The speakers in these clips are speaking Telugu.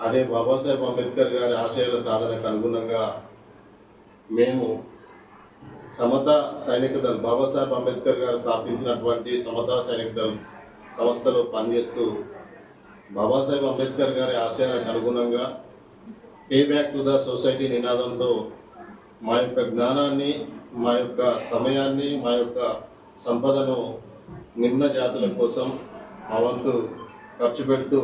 అదే బాబాసాహెబ్ అంబేద్కర్ గారి ఆశయాల సాధనకు అనుగుణంగా మేము సమత సైనిక దళ్ బాబాసాహెబ్ అంబేద్కర్ గారు స్థాపించినటువంటి సమత సైనిక దళ్ సంస్థలో పనిచేస్తూ బాబాసాహెబ్ అంబేద్కర్ గారి ఆశయాలకు అనుగుణంగా pay back to the society నినాదంతో మా యొక్క జ్ఞానాన్ని మా యొక్క సమయాన్ని మా యొక్క సంపదను నిమ్న జాతుల కోసం మా వంతు ఖర్చు పెడుతూ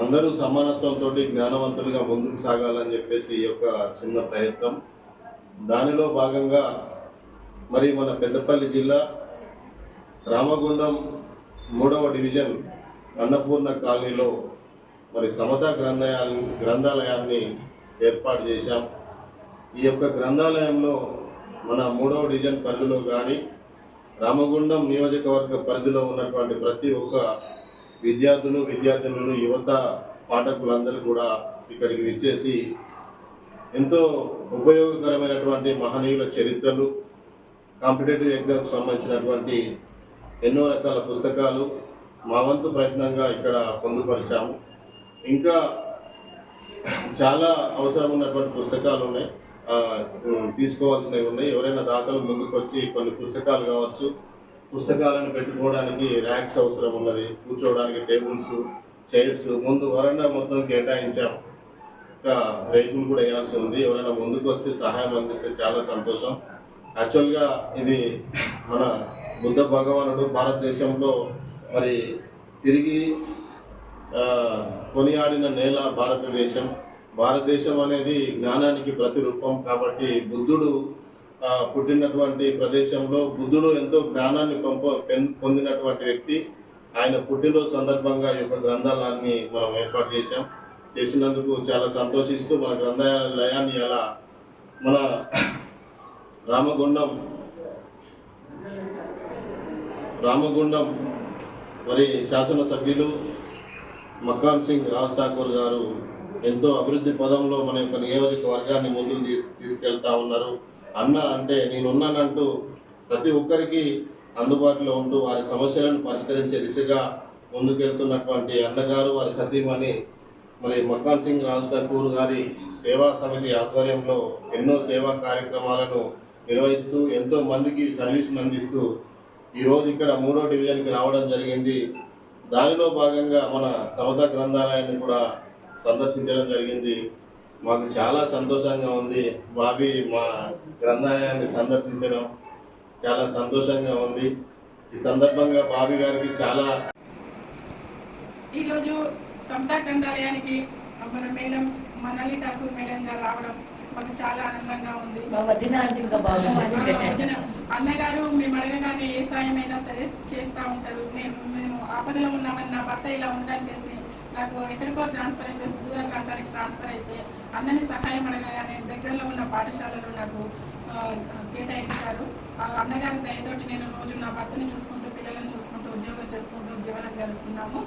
అందరూ సమానత్వంతో జ్ఞానవంతులుగా ముందుకు సాగాలని చెప్పేసి ఈ యొక్క చిన్న ప్రయత్నం. దానిలో భాగంగా మరి మన పెద్దపల్లి జిల్లా రామగుండం మూడవ డివిజన్ అన్నపూర్ణ కాలనీలో మరి సమతా గ్రంథాలయాన్ని గ్రంథాలయాన్ని ఏర్పాటు చేశాం. ఈ యొక్క గ్రంథాలయంలో మన మూడవ డివిజన్ పరిధిలో కానీ రామగుండం నియోజకవర్గ పరిధిలో ఉన్నటువంటి ప్రతి ఒక్క విద్యార్థులు విద్యార్థినులు యువత పాఠకులందరూ కూడా ఇక్కడికి విచ్చేసి ఎంతో ఉపయోగకరమైనటువంటి మహనీయుల చరిత్రలు కాంపిటేటివ్ ఎగ్జామ్కి సంబంధించినటువంటి ఎన్నో రకాల పుస్తకాలు మా వంతు ప్రయత్నంగా ఇక్కడ పొందుపరిచాము. ఇంకా చాలా అవసరం ఉన్నటువంటి పుస్తకాలు ఉన్నాయి. తీసుకోవాల్సినవి ఉన్నాయి. ఎవరైనా దాతలు ముందుకు వచ్చి కొన్ని పుస్తకాలు కావచ్చు పుస్తకాలను పెట్టుకోవడానికి ర్యాక్స్ అవసరం ఉన్నది. కూర్చోవడానికి టేబుల్స్ చైర్స్. ముందు వరండా మొత్తం కేటాయించాం. ఇంకా రేకులు కూడా వేయాల్సి ఉంది. ఎవరైనా ముందుకు వస్తే సహాయం అందిస్తే చాలా సంతోషం. యాక్చువల్గా ఇది మన బుద్ధ భగవానుడు భారతదేశంలో మరి తిరిగి కొనియాడిన నేల భారతదేశం. భారతదేశం అనేది జ్ఞానానికి ప్రతిరూపం కాబట్టి బుద్ధుడు పుట్టినటువంటి ప్రదేశంలో బుద్ధుడు ఎంతో జ్ఞానాన్ని పంప పెన్- పొందినటువంటి వ్యక్తి. ఆయన పుట్టినరోజు సందర్భంగా ఈ యొక్క గ్రంథాలయాన్ని మనం ఏర్పాటు చేశాం. చేసినందుకు చాలా సంతోషిస్తూ మన గ్రంథాలయాన్ని అలా మన రామగుండం రామగుండం మరి శాసనసభ్యులు మక్కాన్ సింగ్ రాజ్ ఠాకూర్ గారు ఎంతో అభివృద్ధి పదంలో మన యొక్క నియోజకవర్గాన్ని ముందుకు తీసు తీసుకెళ్తా ఉన్నారు. అన్న అంటే నేనున్నానంటూ ప్రతి ఒక్కరికి అందుబాటులో ఉంటూ వారి సమస్యలను పరిష్కరించే దిశగా ముందుకెళ్తున్నటువంటి అన్నగారు వారి సతీమణి మరి మక్కాన్ సింగ్ రాజ్ ఠాకూర్ గారి సేవా సమితి ఆధ్వర్యంలో ఎన్నో సేవా కార్యక్రమాలను నిర్వహిస్తూ ఎంతో మందికి సర్వీసును అందిస్తూ ఈరోజు ఇక్కడ మూడో డివిజన్కి రావడం జరిగింది. దానిలో భాగంగా మన సమత గ్రంథాలయాన్ని కూడా సందర్శించడం జరిగింది. మాకు చాలా సంతోషంగా ఉంది. బాబీ మా గ్రంథాలయాన్ని సందర్శించడం చాలా సంతోషంగా ఉంది. ఈ సందర్భంగా బాబీ గారికి చాలా ఈరోజు సమతా గ్రంథాలయానికి మన మేడం మనలి ఠాకూర్ మేడం గారు రావడం మాకు చాలా ఆనందంగా ఉంది. అన్నగారు మేము అడగగానే ఏ సాయమైనా సరే చేస్తూ ఉంటారు. నేను మేము ఆపదలో ఉన్నామని నా భర్త ఇలా ఉందని చేసి నాకు ఎక్కడికో ట్రాన్స్ఫర్ అయితే సుదూర ప్రాంతానికి ట్రాన్స్ఫర్ అయితే అన్నని సహాయం అడగగానే దగ్గరలో ఉన్న పాఠశాలలో నాకు కేటాయించారు. ఆ అన్నగారి దయతోటి నేను రోజు నా భర్తని చూసుకుంటూ పిల్లలను చూసుకుంటూ ఉద్యోగం చేసుకుంటూ జీవనం గడుపుతున్నాము.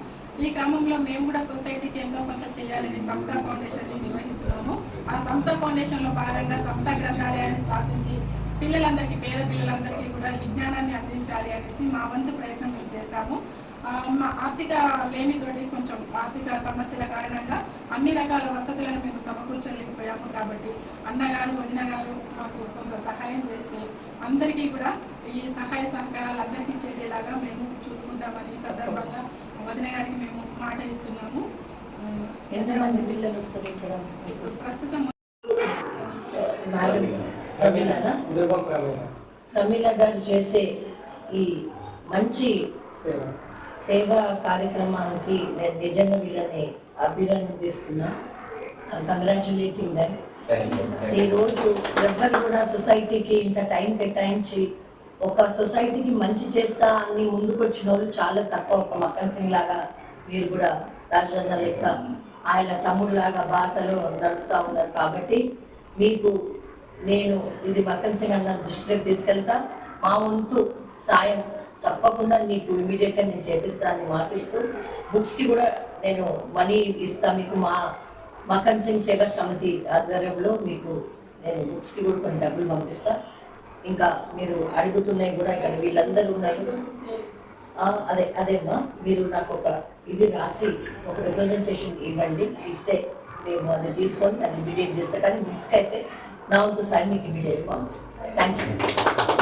ఈ క్రమంలో మేము కూడా సొసైటీకి ఎంతో కొంత చేయాలని సంస్థ ఫౌండేషన్ని నిర్వహిస్తున్నాము. ఆ సంస్థ ఫౌండేషన్లో భాగంగా సంస్థ గ్రంథాలయాన్ని స్థాపించి పిల్లలందరికీ పేద పిల్లలందరికీ కూడా విజ్ఞానాన్ని అందించాలి అనేసి మా వంతు ప్రయత్నం మేము చేస్తాము ఆర్థిక లేమితోటి కొంచెం ఆర్థిక సమస్యల కారణంగా అన్ని రకాల వసతులను మేము సమకూర్చలేకపోయాము కాబట్టి అన్నగారు వదిన గారు మాకు కొంత సహాయం చేస్తే అందరికీ కూడా ఈ సహాయ సహకారాలు అందరికీ చేరేలాగా మేము చూసుకుంటామని ఈ సందర్భంగా వదిన గారికి మేము మాట ఇస్తున్నాము. ఎంతమంది పిల్లలు వస్తారు ఇక్కడ? ప్రస్తుతం ప్రమీల గారు చేసే ఈ మంచి సేవ. సేవా కార్యక్రమానికి నేను నిజంగా వీళ్ళని అభినందిస్తున్నా కంగ్రాచులేటింగ్ దమ్ ఈ రోజు ఎవ్వరు కూడా సొసైటీకి ఇంత టైం కేటాయించి ఒక సొసైటీకి మంచి చేస్తా అని ముందుకు వచ్చిన వాళ్ళు చాలా తక్కువ. ఒక మక్కన్ సింగ్ లాగా మీరు కూడా రాజన్న లెక్క ఆయన తమ్ముడు లాగా బాటలో నడుస్తూ ఉన్నారు కాబట్టి మీకు నేను ఇది మక్కన్ సింగ్ అన్న దృష్టిలోకి తీసుకెళ్తా. మా వంతు సాయం తప్పకుండా నీకు ఇమీడియట్గా నేను చేపిస్తానని మాటిస్తూ బుక్స్కి కూడా నేను మనీ ఇస్తా. మీకు మా మా కన్సింగ్ సేవా సమితి ఆధ్వర్యంలో మీకు నేను బుక్స్కి కూడా కొన్ని డబ్బులు పంపిస్తా. ఇంకా మీరు అడుగుతున్నాయి కూడా ఇక్కడ వీళ్ళందరూ ఉన్నారు. అదే అదేమ్మా మీరు నాకు ఒక ఇది రాసి ఒక రిప్రజెంటేషన్ ఇవ్వండి. ఇస్తే మేము అది తీసుకొని దాన్ని ఇమీడియట్ చేస్తే. కానీ బుక్స్కి అయితే నా వంతు సాయం మీకు ఇమీడియట్ పంపిస్తాను థ్యాంక్ యూ